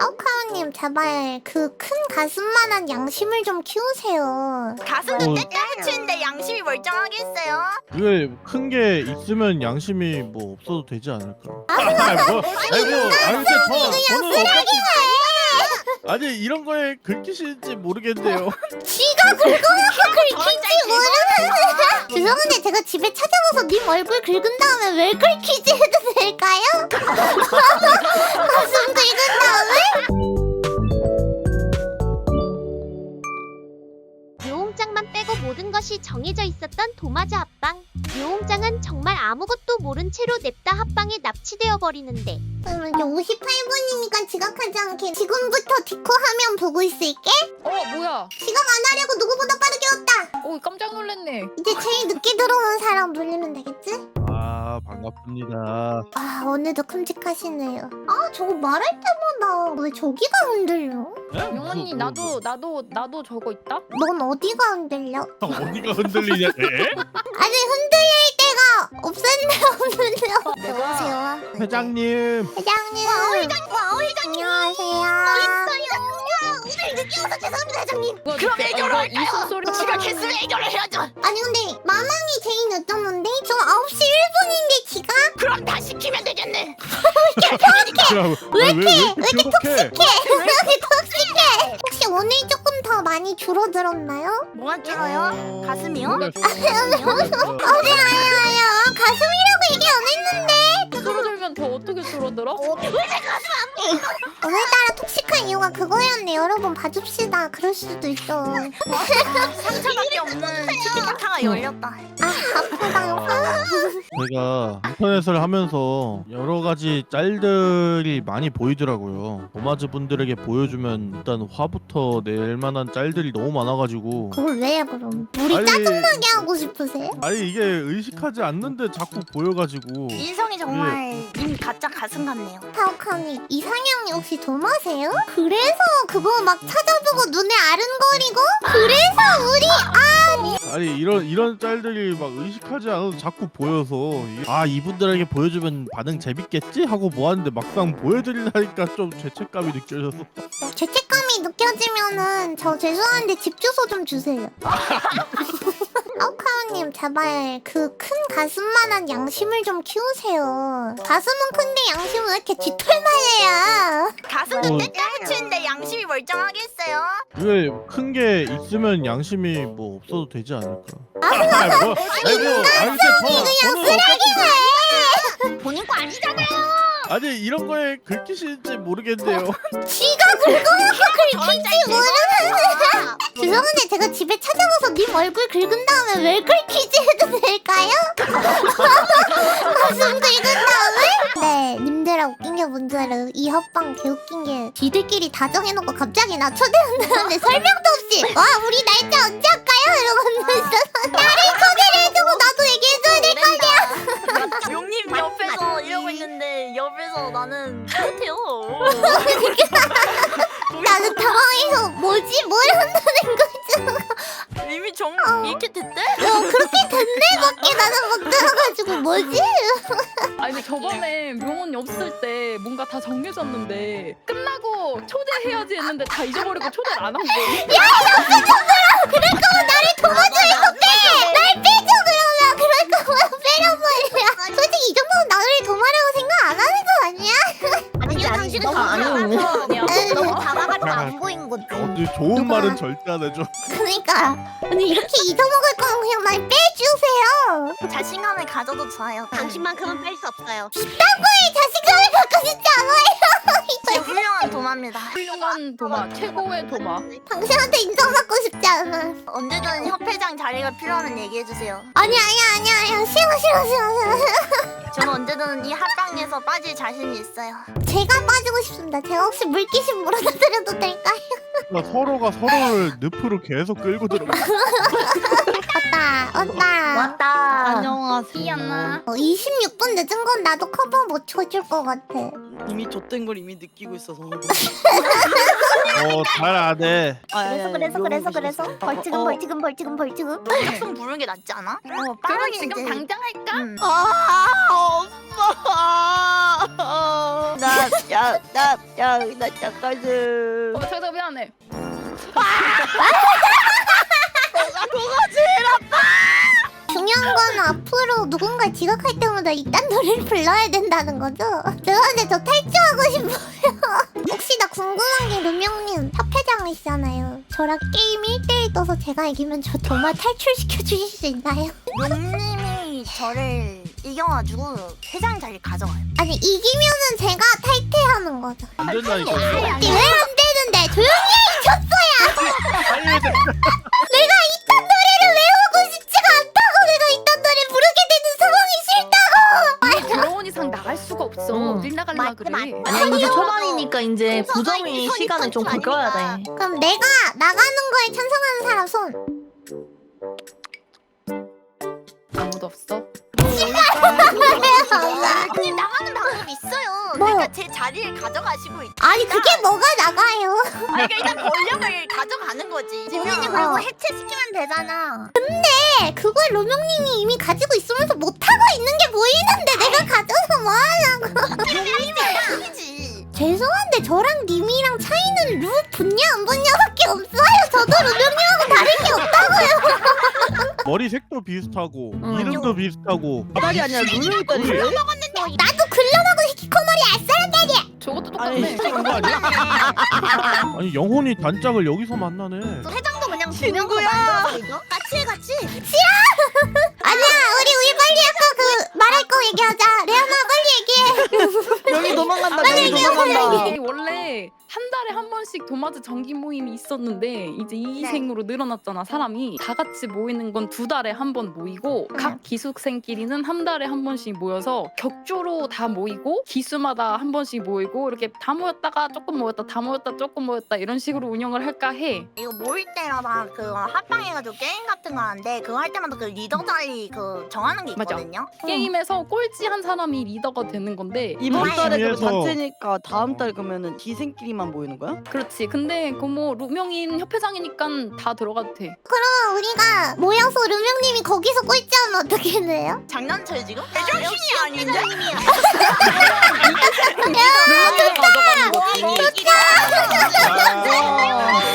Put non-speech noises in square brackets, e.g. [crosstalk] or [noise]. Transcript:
아우카우님 제발 그 큰 가슴만한 양심을 좀 키우세요. 가슴도 어. 떼떼 붙이는데 양심이 멀쩡하겠어요? 왜 큰 게 있으면 양심이 뭐 없어도 되지 않을까? [laughs] 아니 뭐, 아니 뭐, 아니 근데 저, 저는 어차피 아니 이런 거에 긁히실지 모르겠네요. 지가 긁어놓고 긁힐지 모르는데 죄송한데 제가 집에 찾아가서 님 얼굴 긁은 다음에 왜 긁히지 해도 될까요? [laughs] 가슴 긁은 다음에? 요옹장만 빼고 모든 것이 정해져 있었던 도마즈 합방. 요옹장은 정말 아무것도 모른 채로 냅다 합방에 납치되어 버리는데 그러면 이제 58분이니까 지각하지 않게 지금부터 디코 화면 보고 있을게 어 뭐야? 지각 안 하려고 누구보다 빠르게 왔다 어 깜짝 놀랐네. 이제 제일 늦게 들어오는 사람 놀리면 되겠지? 아 반갑습니다. 아 오늘도 큼직하시네요 아 저거 말할 때마다 왜 저기가 흔들려? 에? 용언니 무슨- 나도 나도 나도 저거 있다? 넌 어디가 흔들려? [laughs] 어디가 흔들리냐? 에? [laughs] 아니 흔들릴 때가 없었네 없는데요 내가 안녕하세요 회장님. 회장님 와 회장님 안녕하세요 와서 죄송합니다 회장님 그거 그럼 애교를 어, 할까요? 이수 소리 지각했으면 애교를 해야죠. 아니 근데 마망이 제일 늦었는데 저 9시 1분인데 지각? 그럼 다 시키면 되겠네. [laughs] 왜 이렇게 왜 이렇게 톡식해? [laughs] 이렇게 톡식해 혹시 오늘 조금 더 많이 줄어들었나요? 뭐가 줄어요? 가슴이요? 네. 어제 아유 아유 가슴이라고 얘기 안 했는데 줄어들면 더 어떻게 줄어들어? 오늘따라 톡식한 이유가 그거였네 여러분 봐줍시다 그럴 수도 있어 상처밖에 없는 치킨타카가 열렸다. 아 아프다 제가 인터넷을 하면서 여러 가지 짤들이 많이 보이더라고요. 도마즈 분들에게 보여주면 일단 화부터 낼 만한 짤들이 너무 많아가지고 그걸 왜 해, 그럼 우리 아니, 짜증나게 하고 싶으세요? 아니 이게 의식하지 않는데 자꾸 보여가지고 인성이 정말 님 가짜 가슴 같네요. 타오카니 이상형이 혹시 도마세요? 그래서 그거 막 찾아보고 눈에 아른거리고? 그래서 우리 아니. 이런 이런 짤들이 막 의식하지 않아도 자꾸 보여서 이게 아 이분들에게 보여주면 반응 재밌겠지? 하고 모았는데 막상 보여드리려니까 좀 죄책감이 느껴져서. 죄책감이 느껴지면은 저 죄송한데 집 주소 좀 주세요. [laughs] 아우카우님 제발 그 큰 가슴만한 양심을 좀 키우세요. 가슴은 큰데 양심은 왜 이렇게 쥐털만해요? 가슴도 어. 떼떼 붙이는데 양심이 멀쩡하겠어요? 왜 큰 게 있으면 양심이 뭐 없어도 되지 않을까? 아니 뭐, 아니 뭐, 아니 근데 저, 저는 어차피 본인 거 아니잖아요. 아니 이런 거에 긁히실지 모르겠네요. 지가 긁어놓고 [laughs] 긁힐지 모르는데 [laughs] 죄송한데 제가 집에 찾아가서 님 얼굴 긁은 다음에 왜 긁히지 해도 될까요? [laughs] 가슴 긁은 다음에? 네 님들아 웃긴 게 뭔지 알아요? 이 합방 개 웃긴 게 지들끼리 다 정해놓고 갑자기 나 초대한다는데 [laughs] 설명도 없이 와 우리 날짜 언제 할까요? 이러고 있어서 [laughs] 나를 초대를 해주고 나도 얘기해줘야 될 거 아니야 용님 옆에서 이러고 있는데 옆에서 나는 못해요. 나는 당황해서 뭐지? 뭘정 이렇게 됐대? 어, 그렇게 됐네 밖에 나는 못 들어가지고 뭐지? [laughs] 아니 저번에 명언이 없을 때 뭔가 다 정해졌는데 끝나고 초대 해야지 했는데 다 잊어버리고 초대를 안 한 거야. 그럴 거면 나를 도와줘야 돼! 날 빼줘 그러면 그럴 거면 말이야 솔직히 이 정도면 나를 도마라고 생각 안 하는 거 아니야? 아니요 당신은 너무 작아서 아니야. 에이. 너무 작아가지고 안 보인 거지. 어디 좋은 말은 절대 안 해줘. 그러니까 아니 이렇게 잊어먹을 거면 그냥 날 빼주세요 자신감을 가져도 좋아요. 당신만큼은 뺄 수 없어요. 왜 자신감을 갖고 싶지 않아요? [laughs] 진짜 훌륭한 도마입니다. 훌륭한 도마, 최고의 도마. 당신한테 인정받고 싶지 않아 언제든 협회장 자리가 필요하면 얘기해 주세요. 아니야 아니야 아니야 아니야 싫어 싫어 싫어 싫어 저는 언제든 이 합방에서 빠질 자신이 있어요. 제가 빠지고 싶습니다 제가 혹시 물귀신 물어다 드려도 될까요? 그러니까 서로가 서로를 늪으로 계속 끌고 들어가. [laughs] 왔다 왔다 왔다. 안녕하세요. 어, 26분 늦은 건 나도 커버 못 쳐줄 것 같아. 이미 좆된 걸 이미 느끼고 있어서 [laughs] 어 잘 안 해. 그래서 그래서 그래서 그래서 벌지금 벌지금 벌지금 벌지금. 좀 부르는 게 낫지 않아? 어, 그럼 빠르게 지금 이제. 당장 할까? 음. 아 엄마 나 야 나 야 나 잠깐은 어 잠깐 미안해. [laughs] 중요한 건 앞으로 누군가 지각할 때마다 이딴 노래를 불러야 된다는 거죠? 죄송한데 저 탈주하고 싶어요. [laughs] 혹시 나 궁금한 게 루명님 협회장이시잖아요. 저랑 게임 1대1 떠서 제가 이기면 저 도마 탈출시켜 주실 수 있나요? 용님이 저를 이겨가지고 회장 자리 가져가요. 아니 이기면은 제가 탈퇴하는 거죠. 안 된다니까. 왜 안 되는데 조용히 해 선이 시간을 좀 아니니까. 돼. 그럼 내가 나가는 거에 찬성하는 사람 손. 아무도 없어. 형님 나가는 방법이 있어요. 뭐? 그러니까 제 자리를 가져가시고 있. 아니 그게 뭐가 나가요? 아니 그러니까 일단 권력을 가져가는 거지. 지민이 어. 그리고 해체시키면 되잖아. 네, 그걸 로명님이 이미 가지고 있으면서 못 하고 있는 게 보이는데 내가 가져서 뭐 하냐고. 죄송한데 저랑 님이랑 차이는 루 붙냐 안 붙냐밖에 없어요. 저도 로명님하고 다른 게 없다고요. [laughs] 머리 색도 비슷하고 응. 이름도 비슷하고 딸이 아니라 루명이 딸이래? 나도 글러먹은 히키코머리 아싸라다리야. 저것도 아니 똑같네. 거 아니야? [laughs] 아니 영혼이 단짝을 여기서 만나네. 회장도 그냥 친구야. 만들어버리죠. 같이 해 같이. [laughs] 아니야, 우리 우리 빨리 아까 그 말할 거 얘기하자. 레아나 빨리 명이 도망간다 명이 도망간다. 아니, 원래 한 달에 한 번씩 도마즈 정기 모임이 있었는데 이제 이생으로 늘어났잖아 사람이. 다 같이 모이는 건 두 달에 한 번 모이고 각 기숙생끼리는 한 달에 한 번씩 모여서 격조로 다 모이고 기수마다 한 번씩 모이고 이렇게 다 모였다가 조금 모였다 다 모였다 조금 모였다 이런 식으로 운영을 할까 해. 이거 모일 때마다 그 합방해가지고 게임 같은 거 하는데 그거 할 때마다 그 리더 자리 그 정하는 게 맞아. 있거든요. 게임에서 꼴찌 한 사람이 리더가 되는 건데 이번 달에 그럼 열심히 해서- 단체니까 다음 달 그러면은 기생끼리 명이만 모이는 거야? 그렇지. 근데 그뭐 루명인 협회장이니까 다 들어가도 돼. 아, 우리가 모여서 루명님이 거기서 꼴찌하면 어떻게 돼요? 장난쳐요 지금? 아, 제정신이 아닌데? 루명이 [laughs] 가져가는 괜찮아. 아.